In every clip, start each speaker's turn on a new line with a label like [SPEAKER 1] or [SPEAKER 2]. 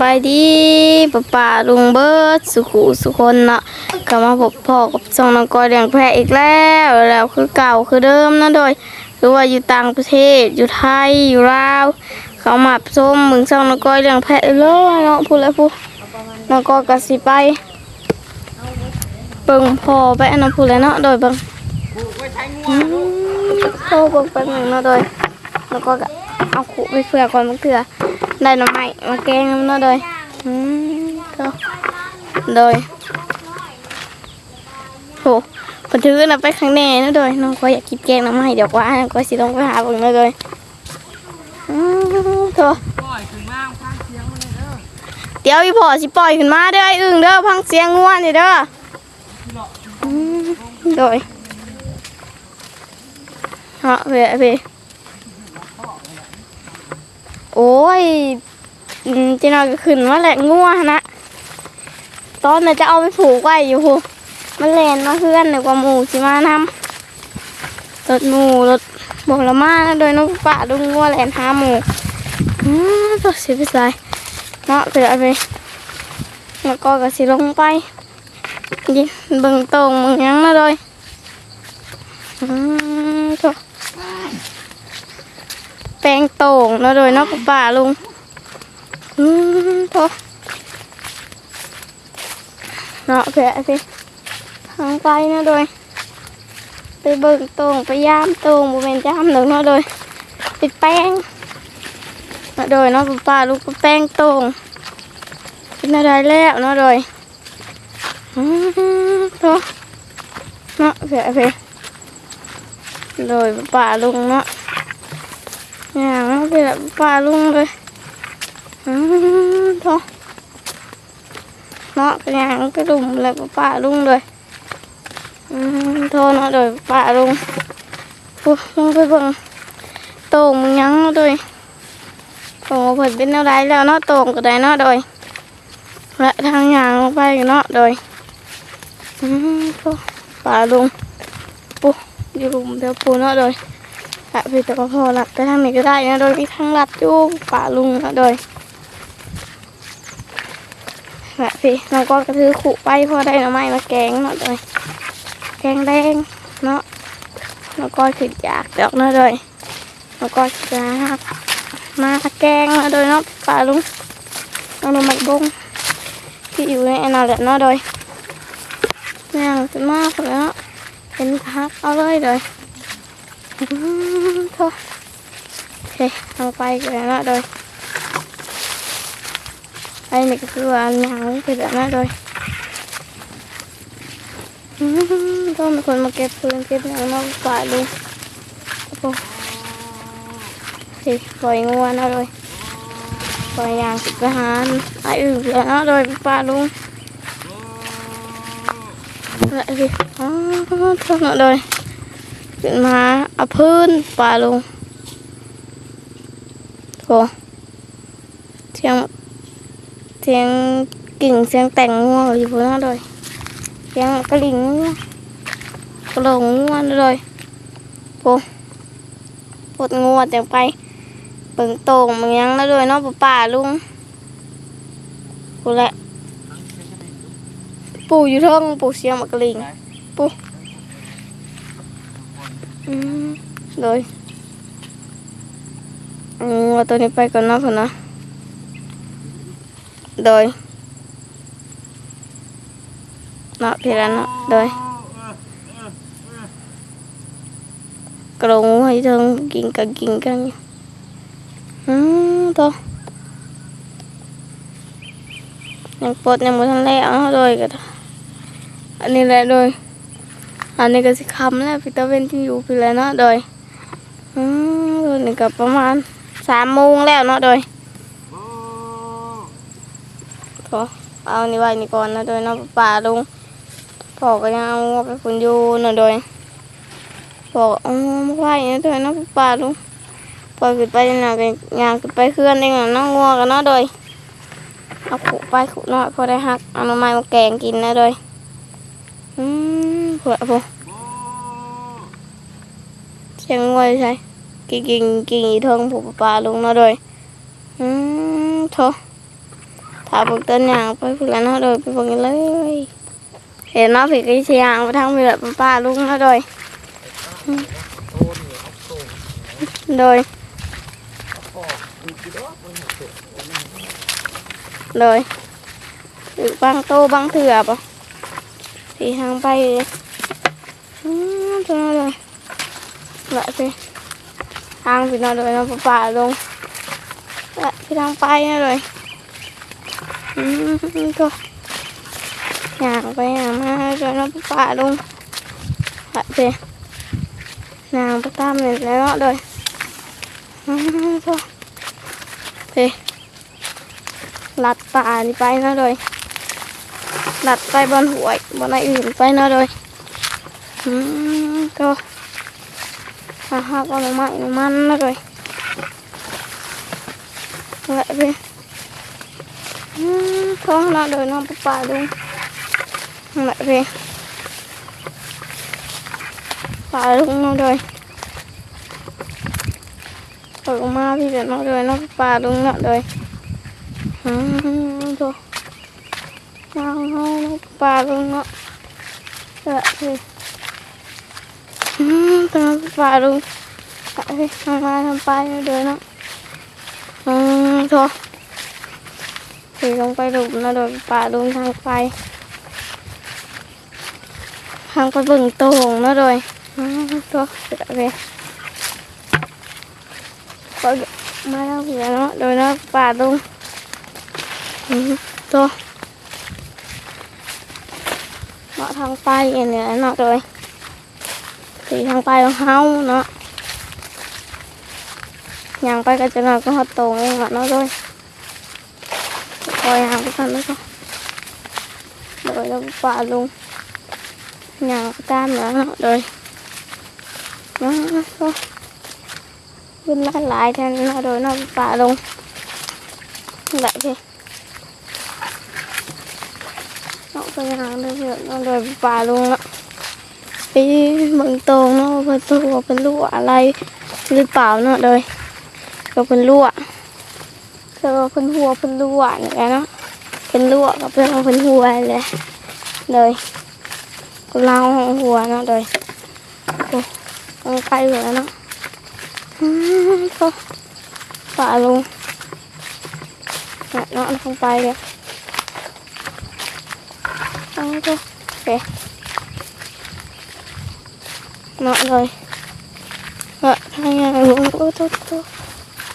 [SPEAKER 1] บายดีป้าป่าลุงเบิร์ดสุขุสุคนเนาะกลับมาพบพ่อกับช่องน้องกอยเลี้ยงแพะอีกแล้วแล้วคือเก่าคือเดิมนะโดยหรือว่าอยู่ต่างประเทศอยู่ไทยอยู่ลาวเขามาส้มมึงช่องน้องกอยเลี้ยงแพะเลยเนาะพูดแล้วพูดน้องกอยก็สิไปเบิ่งพ่อไปอันนั้นพูดแล้วเนาะโดยเบิ่งอืมโทรเบิ่งไปหนึ่งเนาะโดยแล้วก็ เอาขูไปเผื่อก่อนมันเถื่อได้หน่อไม้มาแกงน้ำเนาะโดยอืมก็โดยโหพอถือนะไปข้างแน่นะโดยน้องก็อยากกินแกงหน้ำไม้เดี๋ยวว่าน้องก็สิลงไปหาเบิ่งนาะโดยอืมโถ
[SPEAKER 2] ปล่อยถึงมากฟังเสียงมันเด้อ
[SPEAKER 1] เดี๋ยวอีพ่อสิปล่อยขึ้นมาเด้อไอ้อึ่งเด้อพังเสียงง่วนนี่เด้อโดยเนาะเพ่เพ่ โอ้ยจีน่อยก็ขึ้นว่าแหละงัวนะ ตอนน่ะจะเอาไปผูกไว้อยู่พูมันแลนมาเพื่อนหนึ่งกว่าหมูสิมานำรถหมูรถบอกละมาโดยน้องป่าดุงงัวแลนหาหมูอืมตัวสิไปใส่เนาะเดี๋ยวเอาไปแล้วก็ก็สิลงไปยิเบิ่งตรงมึงยังนะโดยอืมตัว แปลงโต่งนะโดยเนาะป่าลุงอืมโถเนาะแผลสิทางไปนะโดย ไปเบิ่งตรงไปย่ามตรงบุเป็นย่ามหนึ่งเนาะโดยติดแป้งเนาะโดยเนาะป้าลูกก็แป้งตรงเป็นอะไรแล้วเนาะโดยอืมโถเนาะแผลสิโดยป้าลุงเนาะ อย่างเนาะแผลป้าลุงเลยอืมโถเนาะกระยังกระดุมเลยป้าลุงเลยอืมโทเนาะโดยป้าลุงปุ๊บลงไปเบิ่งโต่งมึงยังเนาะโดยโต่งเพิ่นเป็นอะไรแล้วเนาะโต่งก็ได้เนาะโดยและทางยางลงไปเนาะโดยอืมโถป้าลุงปุ๊บอยู่หลุมเดี๋ยวปูเนาะโดย อะพี่แต่ก็พอละไปทางนี้ก็ได้นะโดยมีทางลัดอยู่ป้าลุงนะโดยแบบพี่น้องก็กระทือขู่ไปพอได้หน่อไม้มาแกงเนาะเลยแกงแดงเนาะน้องก็ขึ้นอยากดอกเนาะเลยน้องก็จะมาแกงเนาะโดยเนาะปลาลุงเอาหน่อไม้บงที่อยู่ในอนนั้นแหละเนาะโดยย่างจะมากเลยเนาะเป็นพักเอาเลยเลย อืมโถโอเคเอาไปกันเนาะโดย đây này cái cửa nhàng thì đã nói rồi thôi mình còn một kẹp phương kẹp nhàng nó phải luôn Ồ. thì khỏi mua nó rồi khỏi nhàng thì cái hàn ai ừ là nó rồi phải luôn lại thì đó thôi nữa rồi chuyện mà ập hơn phải luôn Ồ. Xem เสียงกิ่งเสียงแต่งงัวอยู่บนนั้นเลยเสียงกระลิ่งงัวกระโหลงงัวเลยโปปดงัวแต่งไปเปิงโต่งมึงยังนะเลยเนาะป่าป่าลุงกูแหละปู่อยู่เท่งปู่เสียงมากระลิ่งปู่ อืมเลยอืมเอาตัวนี้ไปก่อนนะพ่อนะโดยเนาะพี่ละเนาะโดยกรงให้เทิงกินกันกินกันอยู่อืมโตยังปลดยังบ่ทันแล้วเนะโดยก็อันนี้แหละโดย อันนี้ก็สิคำแล้วพี่ตะเวนที่อยู่พี่ละเนาะโดยอืมโดยนี่ก็ประมาณสามโมงแล้วเนาะโดยพอเอานี่ไว้นี่ก่อนนะโดยเน้องป่าลุงพ่อก็ยังเอาไปฝุ่นอยู่เนาะโดยพ่อเอามาไหวนะโดยเน้องป่าลุงพอขึ้นไปยังไงยางขึ้นไปเคลื่อนเองนะน้องงัวกันเนาะโดยเอาขุไปขุน้อยพอได้หักเอาหน่อไม้มาแกงกินนะโดย มเผื่อพอเสียงงัวใช่กิ่งกิ่งกิ่งอีเทิงผูกป่าลุงเนาะโดยอืมโถถ้าเบิ่งต้นยางไปพุ่ นแล้วเนาะโดยไปเบิ่งกันเลยเห็นเนาะผีกระเชียงไปทางเรือป้าลุงเนาะโด ย
[SPEAKER 2] โตนี่เอาโต
[SPEAKER 1] โดย
[SPEAKER 2] ปอกดูกี่ดอกมันเห็น
[SPEAKER 1] โดยหรือบางโตบางเถื่อปะที่ทางไปเลย อืมทำปลาดูไปทำมาทำไปเดินนะอืมทอถีลงไปดูนะโดยปลาดูทางไป ทางไปบึงโต่งนะโดยอืมทอเดี๋ยวไปมาแล้วเดี๋ยวนะโดยนะปลาดูอืมทอเหมาะทางไปเหนื่อยเนาะโดย น้องปลาป่าดูแหละพี่ป่าลุงเนาะโดยเปิดออกมาพี่เดี๋ยวเนาะโดยน้องปลาป่าลุงเนาะโดยอืมดูนางเอาปลาลงเนาะเออเฮ้ยอืมตอนปลาลงเฮ้ยทำมาทำไปเดินเนาะอืมโถถีลงไปดูนะโดยปลาลงทางไปทางไปเบิ่งโตงเนาะโดยอืมโถเดี๋ยวเฮ้ยก็มาแล้วเดี๋ยวเนาะโดยเนาะปลาลงอืมตัวเนาะทางไปอันเนี้ยเนาะโดยสีทางไป ของเฮาเนาะย่งไปก็จะนอนก็ฮอดตรงเองเนาะเนาะโดยคองไปกันแล้วก็โดยแล้วป่าลุงย่างไปตามเนาะเนาะโดยเนาะก็ขึ้นมาหลายแทนเนาะโดยเนาะป่าลุงแบบนี้ nó phải hàng được việc nó rồi bà luôn á cái bằng tường nó bên tôi có bên lụa này lưu bảo nó rồi có bên lụa có bên hùa bên lụa nữa nó bên lụa cây rồi nó có bà luôn Nè, nó không bay được Ăn cho Kìa Nọ rồi Nọ thay nhà luôn Ô tốt tốt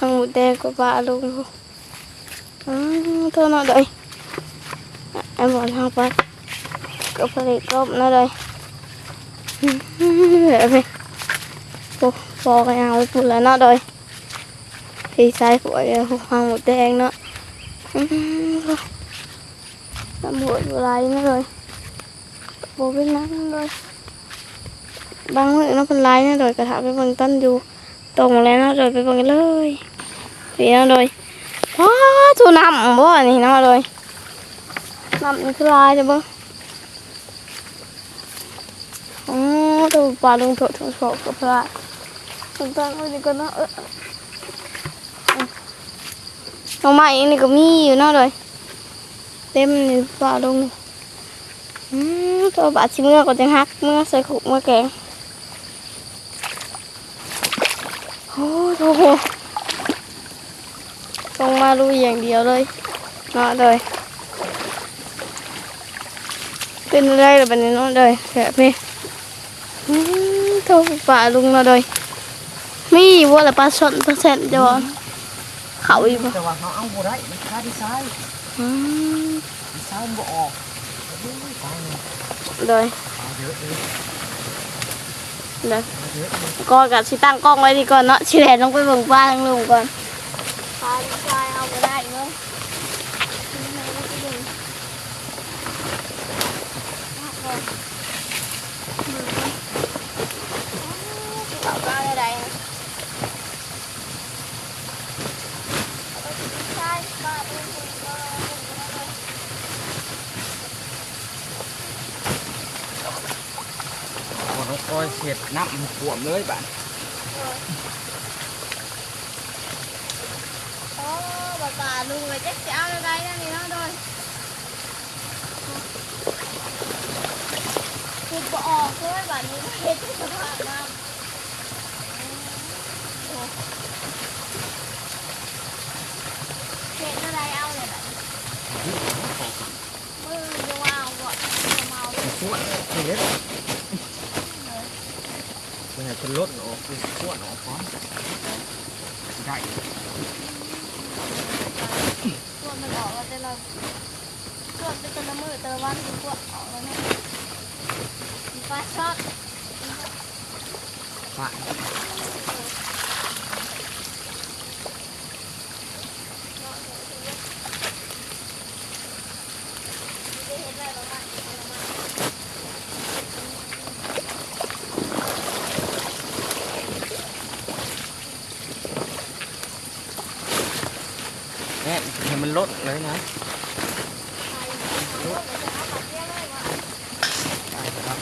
[SPEAKER 1] Ăn một đèn của bà luôn luôn à, Thôi nọ đợi à, Em bỏ thang bà Có phải đi cốp nó đây Để về Cô bò cái nào phụ là nó đây Thì sai của hoàng một đèn nó Thôi ตำรวจอะไรนี่เลยโบางเมื่อนักเป็นไรนี่เลยกระถาไปเบิ่งต้นอยู่ตรงแล้วเนาะเลยไปเบิ่งเลยพี่นาะเลยว้าทูน้ำบ่นี่นาะเลยน้ำนี่คือลายจะเบิ่งอ๋อตัวปลาลงโถโถโถกับปลาต้นต้นนี่ก็เนาะเออน้องไม้นี่ก็มีอยู่นาะเลยเต็มนี่ปลาลงอืมตัวบาดชิเมื่อก็จะฮักเมื่อใส่ขุเมื่อแกง โอ้โหตรงมาลุยอย่างเดียวเลยเนาะเลยเป็นอะไรแบบนี้เนาะเลยแบบนี้อืมตัวปลาลุงเนาะเลยมีวัวละปลาสดปลาแซนจะบอกเขาอีกปะ
[SPEAKER 2] แต่ว่าเขาเอาบ่ได้มันค่าดีไซน์
[SPEAKER 1] อืม
[SPEAKER 2] ดีไซน์บ่ออกโอ้ยตายเลย
[SPEAKER 1] เลย
[SPEAKER 2] ตายเยอะเลย
[SPEAKER 1] เลย
[SPEAKER 2] ตายเยอะ
[SPEAKER 1] ก็กับสิตั้งกล้องไว้ดีก่อนเนาะชิแลนลงไปเบิ่งป้าทั้งลุงก่อนปลาดีใจเอาไปได้เนาะอาปลาได้ๆนะใช่ปลาเป็นคนก็
[SPEAKER 2] บ่ต้องคอยเสียด น้ำมันท่วมเลยบ้าน
[SPEAKER 1] โอ้ปลาปลาลุงเลยจะเอาอะไรนั่นนี่เนาะโดยคุณก็ออกด้วยแบบนี้เห็นสภาพน้ำเห็นอะไรเอาเลยแบบมือจะวางก่อนจะเมา
[SPEAKER 2] ขวดเฮ็ด เป็นไงเป็นลดออกเป็นขวดออกพร้อมได้
[SPEAKER 1] ส่วนมันออกแล้วแต่เราส่วนเป็นแต่ละมือแต่ละวันมันก็ออกแล้วเนี่ยมีปลาช็อต
[SPEAKER 2] ฝ่า แม่ให้มันลดเลยนะได้ครับ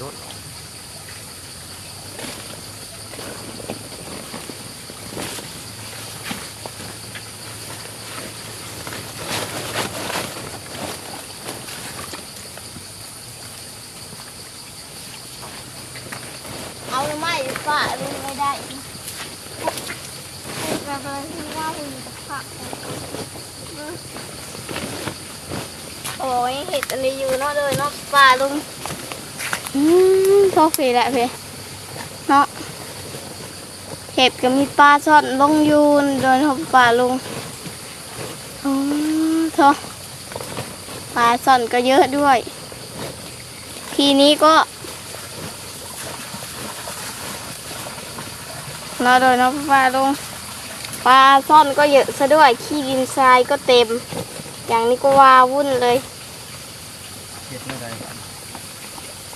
[SPEAKER 2] รถ
[SPEAKER 1] เอาหรือไม่ฝ่าลุงไม่ได้แบบอะไรที่ว่าคุณจะ ผักโอ้ยเห็ดอะไรอยู่เนาะเลยเนาะป่าลุงอืมโชคดีแหละเพี่เนาะเห็ดก็มีปลาช่อนลงอยูนโดยเฉพาะป่าลุงอ๋อโถปลาช่อนก็เยอะด้วย ทีนี้ก็เราโดยน้องปลาลง ปลาซ่อนก็เยอะซะด้วย ขี้ดินทรายก็เต็ม อย่างนี้ก็วาวุ่นเลย
[SPEAKER 2] เฮ็ดไม่ได้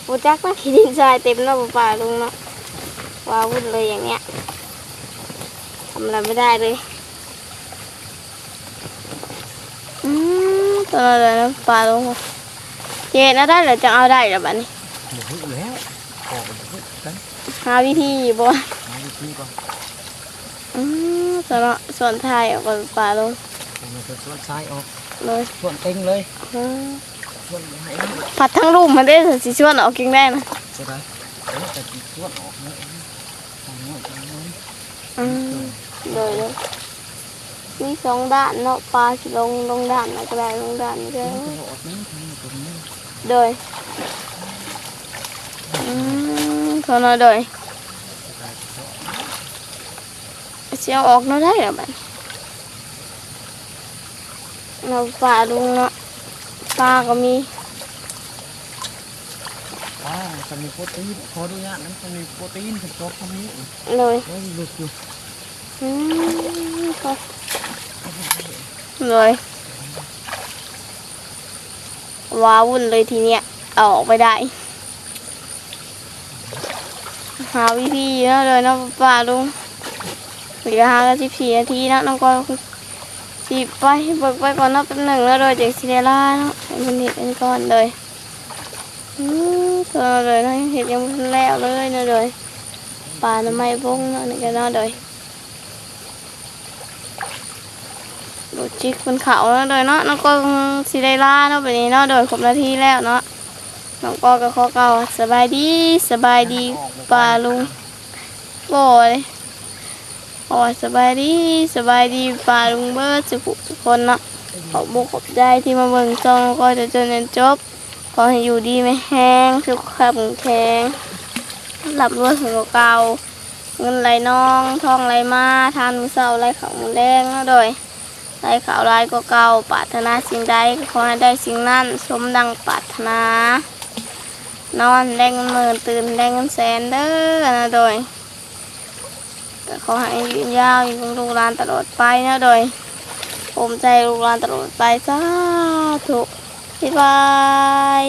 [SPEAKER 1] ปูจักนะขี้ดินทรายเต็มเนาะปลาลุงเนาะวาวุ่นเลยอย่างเนี้ยทำอะไรไม่ได้เลย อืมตัวอะไรนะปลาลุงเจน่าได้หรือจะเอาได้หรือบัดนี้
[SPEAKER 2] หมูหุ้แล้วออกมันหุ้กัน
[SPEAKER 1] หาวิธีบ่
[SPEAKER 2] มาวิธีก่อน
[SPEAKER 1] อืม ตัวเนาะส่วนไทายออกกับปลาลุง
[SPEAKER 2] มันจะส่วนซ้ายออก
[SPEAKER 1] เลย
[SPEAKER 2] ส่วนเต็งเลย
[SPEAKER 1] อืม
[SPEAKER 2] ส่วนไหน
[SPEAKER 1] ผัดทั้งรูมมันได้สิชวนออกกินได้นะ
[SPEAKER 2] จะได้เออแต่ที่ส่วนออกเนี่ยทางโน้นทางโน้น
[SPEAKER 1] อืมเลยเลยมีสองด้านเนาะปลาสิลงลงด้านไหนก็ได้ลงด้านนี้ก็
[SPEAKER 2] ทา
[SPEAKER 1] ได้
[SPEAKER 2] งออกนี้ทางตรงนี้
[SPEAKER 1] โดยอืมเท่านั้นโดย เสียงออกเนาะได้หรอบัดเราปลาลุงเนาะปลาก็มี
[SPEAKER 2] อ่าจะมีโปรตีนขออนุญาตนั้นจะมีโปรตีนเป็นตัวคำนี้
[SPEAKER 1] เลย
[SPEAKER 2] แล้วลึกอยู่
[SPEAKER 1] อืมก็เลยว้าวุ่นเลยทีเนี้ยเอาออกไปได้ หาวิธีเนาะเลยเนาะป้าลุง เหลือหากันสิบสี่นาทีนะน้องก็สิไปเบิกไปก่อนนาะเป็นหนึ่งแล้วโดยจากซิเดล่าเนาะให้มันเห็ดกันก่อนเลยอืมตัวเลยนะยังเห็ดยังไม่แล้วเลยเนาะเลยป่าน้ำไม้งเนาะนี่กันเนาะเลยโดดจิกบนเขาเนาะเลยเนาะน้องก็ซิเดล่าเนาะแบบนี้เนาะโดยครบนาทีแล้วเนาะน้องก็ก็ขอเก่าสบายดีสบายดีปลาลุงโบเลย อสบายดีสบายดีปลาลุงเบิร์ดสุขทุกคนเนาะขอบุกขอบใจที่มาเบิ่งซองก็จะจนจนจบขอให้อยู่ดีไม่แห้งสุขภาพแข็งหลับรวยของเก่าเงินไหลนองทองไหลมาทานมือเศร้าไหลของมือแรงเนาะโดยได้ข่าวร้ายก็เก่าปรารถนาสิ่งใดก็ขอให้ได้สิ่งนั้นสมดังปรารถนานอนได้เงินหมื่นตื่นได้เงินแสนเด้อนะโดย ก็ขอให้ยืนยาวอยู่กับลูกหลานตลอดไปนะโดยผมใจลูกหลานตลอดไปสาธุบ๊ายบาย